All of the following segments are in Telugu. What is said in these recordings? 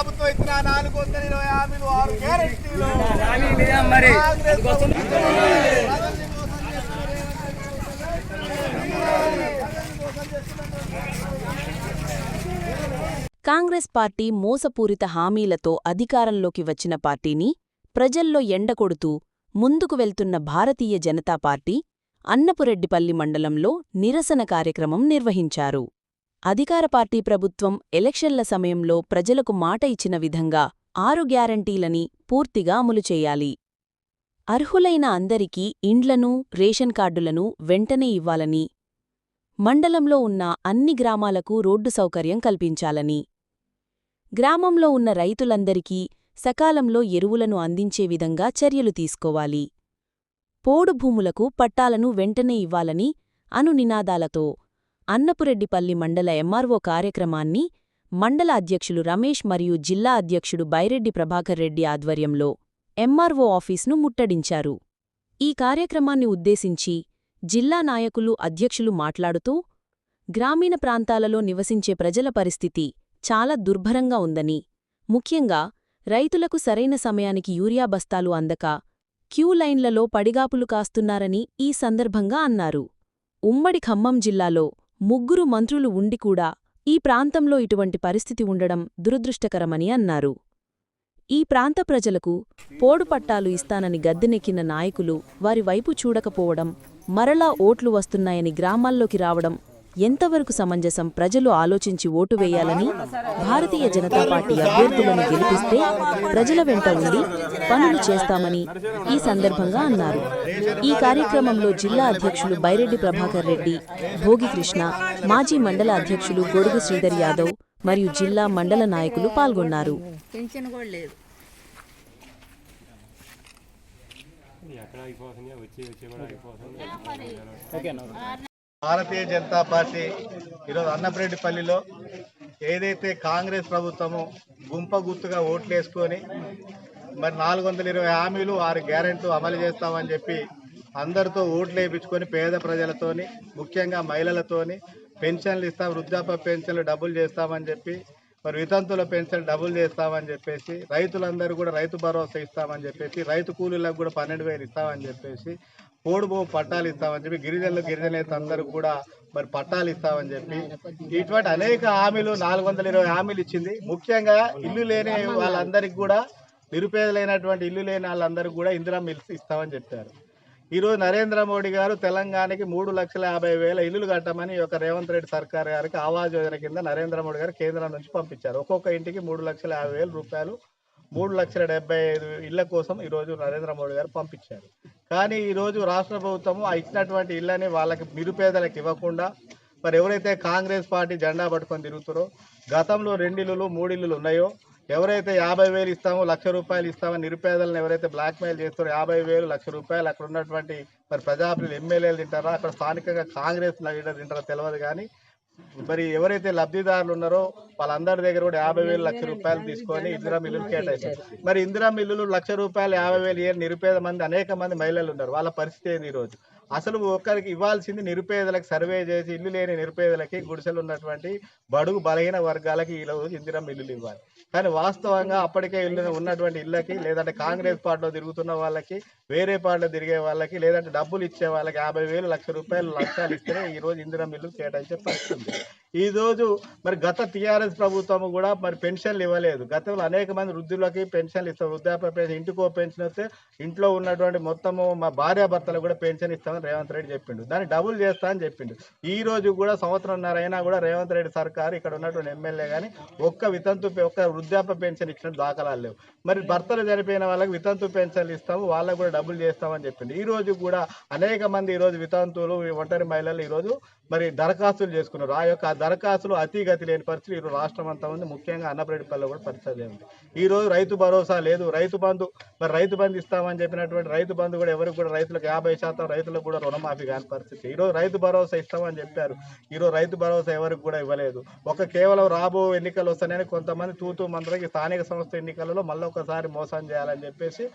ప్రభుత్వం ఇచ్చిన నాలుగు వందల ఇరవై హామీలు ఆరు గ్యారెంటీలు. కాంగ్రెస్ పార్టీ మోసపూరిత హామీలతో అధికారంలోకి వచ్చిన పార్టీని ప్రజల్లో ఎండకొడుతూ ముందుకు వెళ్తున్న భారతీయ జనతా పార్టీ అన్నపురెడ్డిపల్లి మండలంలో నిరసన కార్యక్రమం నిర్వహించారు అధికార పార్టీ ప్రభుత్వం ఎలక్షన్ల సమయంలో ప్రజలకు మాట ఇచ్చిన విధంగా ఆరు గ్యారంటీలని పూర్తిగా అమలు చేయాలి. అర్హులైన అందరికీ ఇండ్లను రేషన్ కార్డులను వెంటనే ఇవ్వాలని మండలంలో ఉన్న అన్ని గ్రామాలకు రోడ్డు సౌకర్యం కల్పించాలని గ్రామంలో ఉన్న రైతులందరికీ సకాలంలో ఎరువులను అందించే విధంగా చర్యలు తీసుకోవాలి. పోడు భూములకు పట్టాలను వెంటనే ఇవ్వాలని అను నినాదాలతో అన్నపురెడ్డిపల్లి మండల ఎంఆర్ఓ కార్యక్రమాన్ని మండల అధ్యక్షులు రమేష్ మరియు జిల్లా అధ్యక్షుడు బైరెడ్డి ప్రభాకర్ రెడ్డి ఆధ్వర్యంలో ఎంఆర్ఓ ఆఫీస్ను ముట్టడించారు. ఈ కార్యక్రమాన్ని ఉద్దేశించి జిల్లా నాయకులు అధ్యక్షులు మాట్లాడుతూ గ్రామీణ ప్రాంతాలలో నివసించే ప్రజల పరిస్థితి చాలా దుర్భరంగా ఉందని ముఖ్యంగా రైతులకు సరైన సమయానికి యూరియా బస్తాలు అందక క్యూ లైన్లలో పడిగాపులు కాస్తున్నారని ఈ సందర్భంగా అన్నారు. ఉమ్మడి ఖమ్మం జిల్లాలో ముగ్గురు మంత్రులు ఉండి కూడా ఈ ప్రాంతంలో ఇటువంటి పరిస్థితి ఉండడం దురదృష్టకరమని అన్నారు. ఈ ప్రాంత ప్రజలకు పోడుపట్టాలు ఇస్తానని గద్దెనెక్కిన నాయకులు వారి వైపు చూడకపోవడం మరలా ఓట్లు వస్తున్నాయని గ్రామాల్లోకి రావడం ఎంతవరకు సమంజసం ప్రజలు ఆలోచించి ఓటు వేయాలని భారతీయ జనతా పార్టీ అభ్యర్థులను గెలిపిస్తే ప్రజల వెంట ఉండి పనులు చేస్తామని ఈ సందర్భంగా అన్నారు. ఈ కార్యక్రమంలో జిల్లా అధ్యక్షులు బైరెడ్డి ప్రభాకర్ రెడ్డి భోగి కృష్ణ మాజీ మండల అధ్యక్షులు గొడుగు శ్రీధర్ యాదవ్ మరియు జిల్లా మండల నాయకులు పాల్గొన్నారు. కూడా భారతీయ జనతా పార్టీ ఈరోజు అన్నపరెడ్డిపల్లిలో ఏదైతే కాంగ్రెస్ ప్రభుత్వము గుంప గుర్తుగా ఓట్లు వేసుకొని మరి నాలుగు వందల ఇరవై హామీలు ఆరు గ్యారెంట్లు అమలు చేస్తామని చెప్పి అందరితో ఓట్లు వేయించుకొని పేద ప్రజలతోని ముఖ్యంగా మహిళలతోని పెన్షన్లు ఇస్తాం వృద్ధాప్య పెన్షన్లు డబ్బులు చేస్తామని చెప్పి మరి వితంతుల పెన్షన్ డబుల్ చేస్తామని చెప్పేసి రైతులందరూ కూడా రైతు భరోసా ఇస్తామని చెప్పేసి రైతు కూలీలకు కూడా పన్నెండు వేలు ఇస్తామని చెప్పేసి పోడు పట్టాలు ఇస్తామని చెప్పి గిరిజనులు గిరిజనేత అందరూ కూడా మరి పట్టాలు ఇస్తామని చెప్పి ఇటువంటి అనేక హామీలు నాలుగు వందల ఇరవై హామీలు ఇచ్చింది. ముఖ్యంగా ఇల్లు లేని వాళ్ళందరికీ కూడా నిరుపేదలైనటువంటి ఇల్లు లేని వాళ్ళందరికీ కూడా ఇందిరా మిల్స్ ఇస్తామని చెప్పారు. ఈరోజు నరేంద్ర మోడీ గారు తెలంగాణకి మూడు లక్షల యాభై వేల ఇల్లులు కట్టమని ఒక రేవంత్ రెడ్డి సర్కార్ గారికి ఆవాజ్ యోజన కింద నరేంద్ర మోడీ గారు కేంద్రం నుంచి పంపించారు. ఒక్కొక్క ఇంటికి మూడు లక్షల యాభై వేల రూపాయలు మూడు లక్షల డెబ్బై ఐదు ఇళ్ళ కోసం ఈరోజు నరేంద్ర మోడీ గారు పంపించారు. కానీ ఈరోజు రాష్ట్ర ప్రభుత్వం ఆ ఇచ్చినటువంటి ఇళ్ళని వాళ్ళకి నిరుపేదలకు ఇవ్వకుండా మరి ఎవరైతే కాంగ్రెస్ పార్టీ జెండా పట్టుకొని తిరుగుతారో గతంలో రెండు ఇల్లులు మూడు ఉన్నాయో ఎవరైతే యాభై వేలు ఇస్తామో లక్ష రూపాయలు ఇస్తామో నిరుపేదలను ఎవరైతే బ్లాక్మెయిల్ చేస్తారో యాభై వేలు లక్ష రూపాయలు అక్కడ ఉన్నటువంటి మరి ప్రజాప్రతినిధులు ఎమ్మెల్యేలు తింటారో? అక్కడ స్థానికంగా కాంగ్రెస్ లీడర్ తింటారో తెలియదు కానీ మరి ఎవరైతే లబ్ధిదారులు ఉన్నారో వాళ్ళందరి దగ్గర కూడా యాభై వేలు లక్ష రూపాయలు తీసుకొని ఇందిరా మిల్లులు కేటాయించారు. మరి ఇందిరా మిల్లులు లక్ష రూపాయలు యాభై వేలు ఏ నిరుపేద మంది అనేక మంది మహిళలు ఉన్నారు. వాళ్ళ పరిస్థితి ఏంది ఈరోజు? అసలు ఒక్కరికి ఇవ్వాల్సింది నిరుపేదలకు సర్వే చేసి ఇల్లు లేని నిరుపేదలకి గుడిసెలు ఉన్నటువంటి బడుగు బలహీన వర్గాలకి ఈ రోజు ఇందిరా మిల్లులు ఇవ్వాలి. కానీ వాస్తవంగా అప్పటికే ఇల్లు ఉన్నటువంటి ఇళ్ళకి లేదంటే కాంగ్రెస్ పార్టీలో తిరుగుతున్న వాళ్ళకి వేరే పార్టీలో తిరిగే వాళ్ళకి లేదంటే డబ్బులు ఇచ్చే వాళ్ళకి యాభై వేలు లక్ష రూపాయలు లక్షలు ఇస్తేనే ఈ రోజు ఇందిరా కేటాయించే పరిస్థితి ఈరోజు ఈ రోజు మరి గత టీఆర్ఎస్ ప్రభుత్వం కూడా మరి పెన్షన్లు ఇవ్వలేదు. గతంలో అనేక మంది వృద్ధులకి పెన్షన్లు ఇస్తారు వృద్ధాప్య పెన్షన్ ఇంటికో పెన్షన్ వస్తే ఇంట్లో ఉన్నటువంటి మొత్తము మా భార్యాభర్తలకు కూడా పెన్షన్ ఇస్తామని రేవంత్ రెడ్డి చెప్పిండు. దాన్ని డబుల్ చేస్తా అని చెప్పిండు. ఈ రోజు కూడా సంవత్సరంన్నర అయినా కూడా రేవంత్ రెడ్డి సర్కారు ఇక్కడ ఉన్నటువంటి ఎమ్మెల్యే కానీ ఒక్క వితంతు ఒక్క వృద్ధాప్య పెన్షన్ ఇచ్చిన దాఖలాలు లేవు. మరి భర్తలు చనిపోయిన వాళ్ళకి వితంతు పెన్షన్లు ఇస్తాము వాళ్ళకు కూడా డబ్బులు చేస్తామని చెప్పింది ఈ రోజు కూడా అనేక మంది ఈ రోజు వితంతువులు ఈ ఒంటరి మహిళలు ఈరోజు మరి దరఖాస్తులు చేసుకున్నారు. ఆ యొక్క దరఖాస్తులు అతిగతి లేని పరిస్థితి ఈరోజు రాష్ట్రం అంతా ఉంది. ముఖ్యంగా అన్నపరెడ్డిపల్లిలో కూడా పరిస్థితి ఉంది. ఈ రోజు రైతు భరోసా లేదు. రైతు బంధు మరి రైతు బంధు ఇస్తామని చెప్పినటువంటి రైతు బంధు కూడా ఎవరికి కూడా రైతులకు యాభై శాతం రైతులకు కూడా రుణమాఫీ కాని పరిస్థితి. ఈ రోజు రైతు భరోసా ఇస్తామని చెప్పారు. ఈరోజు రైతు భరోసా ఎవరికి కూడా ఇవ్వలేదు. ఒక కేవలం రాబో ఎన్నికలు వస్తాయని కొంతమంది తూతూ మంత్రికి స్థానిక సంస్థ ఎన్నికలలో మళ్ళీ ఒకసారి మోసం చేయాలని చెప్పేసి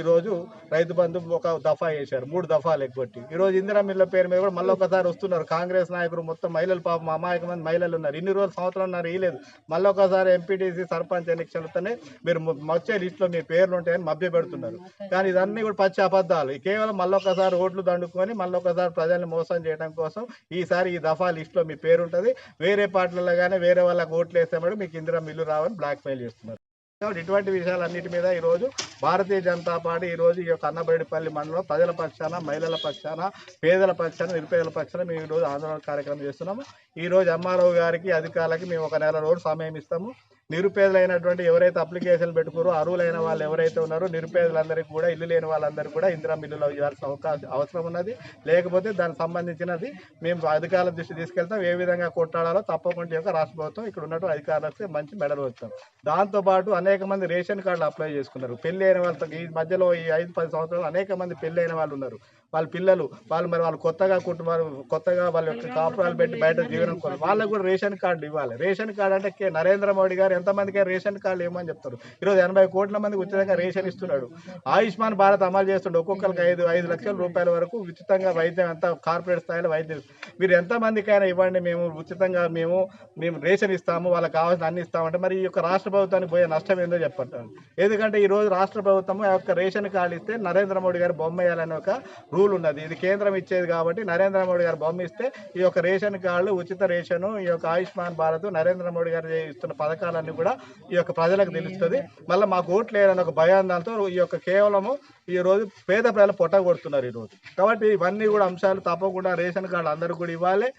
ఈరోజు రైతు బంధు ఒక దఫా చేశారు. మూడు దఫాలు ఎగ్గొట్టి. ఈరోజు ఇందిరా మిల్ల పేరు మీద కూడా మళ్ళీ ఒకసారి వస్తున్నారు. కాంగ్రెస్ నాయకులు మొత్తం మహిళలు పాపం అమాయకమైన మంది మహిళలు ఉన్నారు. ఇన్ని రోజులు సంవత్సరం ఉన్నారు ఇవ్వలేదు మళ్ళీ ఒకసారి ఎంపీటీసీ సర్పంచ్ ఎన్నికలతోనే మీరు వచ్చే లిస్టులో మీ పేర్లు ఉంటాయని మభ్య పెడుతున్నారు. కానీ ఇదన్నీ కూడా పచ్చి అబద్ధాలు. కేవలం మళ్ళీ ఒకసారి ఓట్లు దండుకొని మళ్ళీ ఒకసారి ప్రజల్ని మోసం చేయడం కోసం ఈసారి ఈ దఫా లిస్టులో మీ పేరు ఉంటుంది. వేరే పార్టీలలో కానీ వేరే వాళ్ళకి ఓట్లు వేస్తే మీకు ఇందిరా మిల్లు రావని బ్లాక్మెయిల్ చేస్తున్నారు. కాబట్టి ఇటువంటి విషయాలన్నిటి మీద ఈరోజు భారతీయ జనతా పార్టీ ఈరోజు ఈ యొక్క అన్నబేడిపల్లి మండలం ప్రజల పక్షాన మహిళల పక్షాన పేదల పక్షాన నిరుపేదల పక్షాన మేము ఈరోజు ఆందోళన కార్యక్రమం చేస్తున్నాము. ఈ రోజు ఎంఆర్ఓ గారికి అధికారులకి మేము ఒక నెల రోజు సమయం ఇస్తాము. నిరుపేదలైనటువంటి ఎవరైతే అప్లికేషన్లు పెట్టుకురో అర్హులైన వాళ్ళు ఎవరైతే ఉన్నారో నిరుపేదలందరికీ కూడా ఇల్లు లేని వాళ్ళందరికీ కూడా ఇందిరా మిల్లులో ఇవ్వాల్సిన అవకాశం అవసరం ఉన్నది. లేకపోతే దానికి సంబంధించినది మేము అధికారుల దృష్టి తీసుకెళ్తాం. ఏ విధంగా కొట్టాడాలో తప్పకుండా యొక్క రాష్ట్ర ప్రభుత్వం ఇక్కడ ఉన్నట్టు అధికారులకు మంచి మెడలు వస్తాం దాంతోపాటు అనేక మంది రేషన్ కార్డులు అప్లై చేసుకున్నారు. పెళ్ళి అయిన వాళ్ళతో ఈ మధ్యలో ఈ ఐదు పది సంవత్సరాలు అనేక మంది పెళ్ళి అయిన వాళ్ళు ఉన్నారు. వాళ్ళ పిల్లలు వాళ్ళు మరి వాళ్ళు కొత్తగా కుటుంబాలు కొత్తగా వాళ్ళ యొక్క కాపురాలు పెట్టి బయట జీవనం వాళ్ళకు కూడా రేషన్ కార్డు ఇవ్వాలి. రేషన్ కార్డు అంటే కే- నరేంద్ర మోడీ గారు ఎంతమందికి రేషన్ కార్డు ఇవ్వమని చెప్తారు. ఈరోజు ఎనభై కోట్ల మందికి ఉచితంగా రేషన్ ఇస్తున్నాడు. ఆయుష్మాన్ భారత్ అమలు చేస్తుండే ఒక్కొక్కరికి ఐదు ఐదు లక్షల రూపాయల వరకు ఉచితంగా వైద్యం ఎంత కార్పొరేట్ స్థాయిలో వైద్యం. మీరు ఎంతమందికైనా ఇవ్వండి మేము ఉచితంగా మేము మేము రేషన్ ఇస్తాము వాళ్ళకి కావాల్సిన అన్ని ఇస్తామంటే మరి ఈ యొక్క రాష్ట్ర ప్రభుత్వానికి పోయే నష్టం ఏందో చెప్పంటారు ఎందుకంటే ఈ రోజు రాష్ట్ర ప్రభుత్వం ఆ యొక్క రేషన్ కార్డు ఇస్తే నరేంద్ర మోడీ గారు బొమ్మ వేయాలనే ఒక రూల్ ఉన్నది. ఇది కేంద్రం ఇచ్చేది కాబట్టి నరేంద్ర మోడీ గారు బొమ్మ ఇస్తే ఈ యొక్క రేషన్ కార్డులు ఉచిత రేషను ఈ యొక్క ఆయుష్మాన్ భారత్ నరేంద్ర మోడీ గారు ఇస్తున్న పథకాలన్నీ కూడా ఈ యొక్క ప్రజలకు తెలుస్తుంది. మళ్ళీ మాకు ఓట్లు వేయాలని ఒక దాంతో ఈ యొక్క కేవలము ఈ రోజు పేద ప్రజలు పొట్ట కొడుతున్నారు ఈ రోజు. కాబట్టి ఇవన్నీ కూడా అంశాలు తప్పకుండా రేషన్ కార్డు అందరూ కూడా ఇవ్వాలి.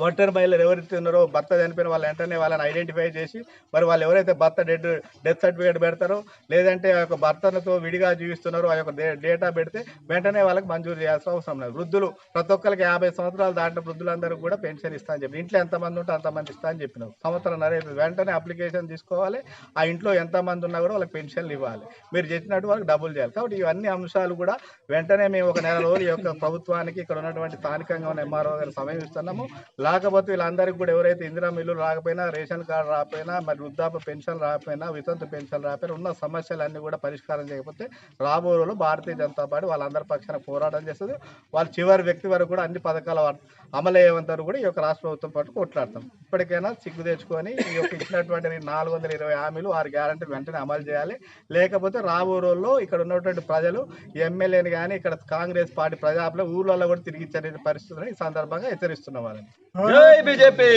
ఒంటరి మహిళలు ఎవరైతే ఉన్నారో భర్త చనిపోయిన వాళ్ళు వెంటనే వాళ్ళని ఐడెంటిఫై చేసి మరి వాళ్ళు ఎవరైతే భర్త డెడ్ డెత్ సర్టిఫికేట్ పెడతారో లేదంటే ఆ యొక్క భర్తలతో విడిగా జీవిస్తున్నారో ఆ యొక్క డే- డేటా పెడితే వెంటనే వాళ్ళకి మంజూరు చేయాల్సిన అవసరం లేదు. వృద్ధులు ప్రతి ఒక్కరికి యాభై సంవత్సరాలు దాటిన వృద్ధులందరూ కూడా పెన్షన్ ఇస్తా అని చెప్పి ఇంట్లో ఎంతమంది ఉంటే అంతమంది ఇస్తా అని చెప్పినారు. సంవత్సరం నరైతుంది వెంటనే అప్లికేషన్ తీసుకోవాలి. ఆ ఇంట్లో ఎంతమంది ఉన్నా కూడా వాళ్ళకి పెన్షన్లు ఇవ్వాలి. మీరు చెప్పినట్టు వాళ్ళకి డబ్బులు చేయాలి. కాబట్టి ఇవన్నీ అంశాలు కూడా వెంటనే మేము ఒక నెల రోజులు ఈ యొక్క ప్రభుత్వానికి ఇక్కడ ఉన్నటువంటి స్థానికంగా ఉన్న ఎంఆర్ఓ గారు సమయం ఇస్తున్నాము లేకపోతే వీళ్ళందరికీ కూడా ఎవరైతే ఇందిరా మిల్లు రాకపోయినా రేషన్ కార్డు రాకపోయినా మరి వృద్ధాప్య పెన్షన్ రాకపోయినా వితంతు పెన్షన్ రాకపోయినా ఉన్న సమస్యలన్నీ కూడా పరిష్కారం చేయకపోతే రాబో రోజులు భారతీయ జనతా పార్టీ వాళ్ళందరి పక్షాన పోరాటం చేస్తుంది. వాళ్ళు చివరి వ్యక్తి వరకు కూడా అన్ని పథకాల వ- అమలు కూడా ఈ యొక్క రాష్ట్ర ప్రభుత్వం పాటు కొట్లాడతాం. ఇప్పటికైనా సిగ్గు తెచ్చుకొని ఈ యొక్క ఇచ్చినటువంటి నాలుగు వందల ఇరవై హామీలు వారి గ్యారంటీ వెంటనే అమలు చేయాలి. లేకపోతే రాబో రోజుల్లో ఇక్కడ ఉన్నటువంటి ప్రజలు ఎమ్మెల్యేని కానీ ఇక్కడ కాంగ్రెస్ పార్టీ ప్రజాపల ఊర్లలో కూడా తిరిగి ఇచ్చే పరిస్థితులను ఈ సందర్భంగా హెచ్చరిస్తున్న వాళ్ళని. జై బీజేపీ.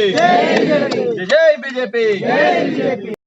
జై బీజేపీ.